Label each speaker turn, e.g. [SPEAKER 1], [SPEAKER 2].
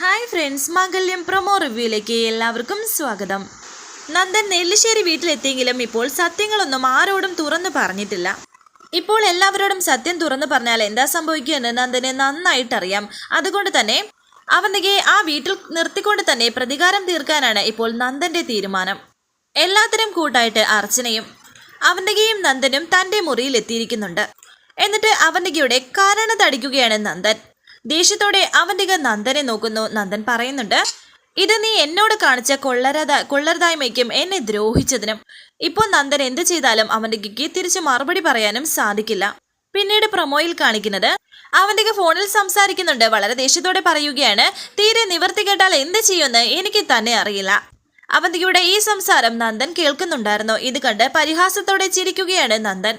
[SPEAKER 1] Hi friends Mangalyam promo റിവ്യൂയിലേക്ക് എല്ലാവർക്കും സ്വാഗതം. നന്ദൻ നെല്ലിശ്ശേരി വീട്ടിലെത്തിയെങ്കിലും ഇപ്പോൾ സത്യങ്ങളൊന്നും ആരോടും തുറന്നു പറഞ്ഞിട്ടില്ല. ഇപ്പോൾ എല്ലാവരോടും സത്യം തുറന്നു പറഞ്ഞാൽ എന്താ സംഭവിക്കുമെന്ന് നന്ദന് നന്നായിട്ടറിയാം. അതുകൊണ്ട് തന്നെ അവനെ ആ വീട്ടിൽ നിർത്തിക്കൊണ്ട് തന്നെ പ്രതികാരം തീർക്കാനാണ് ഇപ്പോൾ നന്ദന്റെ തീരുമാനം. എല്ലാത്തിനും കൂട്ടായിട്ട് അർച്ചനയും അവന്തികയും നന്ദനും തന്റെ മുറിയിൽ എത്തിയിരിക്കുന്നുണ്ട് എന്നിട്ട് അവന്തികയുടെ കാരണ തടിക്കുകയാണ് നന്ദൻ. ദേഷ്യത്തോടെ അവന്തിക നന്ദനെ നോക്കുന്നു. നന്ദൻ പറയുന്നുണ്ട് ഇത് നീ എന്നോട് കാണിച്ച കൊള്ളരത കൊള്ളരതായ്മയ്ക്കും എന്നെ ദ്രോഹിച്ചതിനും. ഇപ്പോൾ നന്ദൻ എന്ത് ചെയ്താലും അവന്തികയ്ക്ക് തിരിച്ചു മറുപടി പറയാനും സാധിക്കില്ല. പിന്നീട് പ്രൊമോയിൽ കാണിക്കുന്നത് അവന്തിക ഫോണിൽ സംസാരിക്കുന്നുണ്ട്. വളരെ ദേഷ്യത്തോടെ പറയുകയാണ് തീരെ നിവർത്തി കേട്ടാൽ എന്ത് ചെയ്യുമെന്ന് എനിക്ക് തന്നെ അറിയില്ല. അവന്തികയുടെ ഈ സംസാരം നന്ദൻ കേൾക്കുന്നുണ്ടായിരുന്നു. ഇത് കണ്ട് പരിഹാസത്തോടെ ചിരിക്കുകയാണ് നന്ദൻ.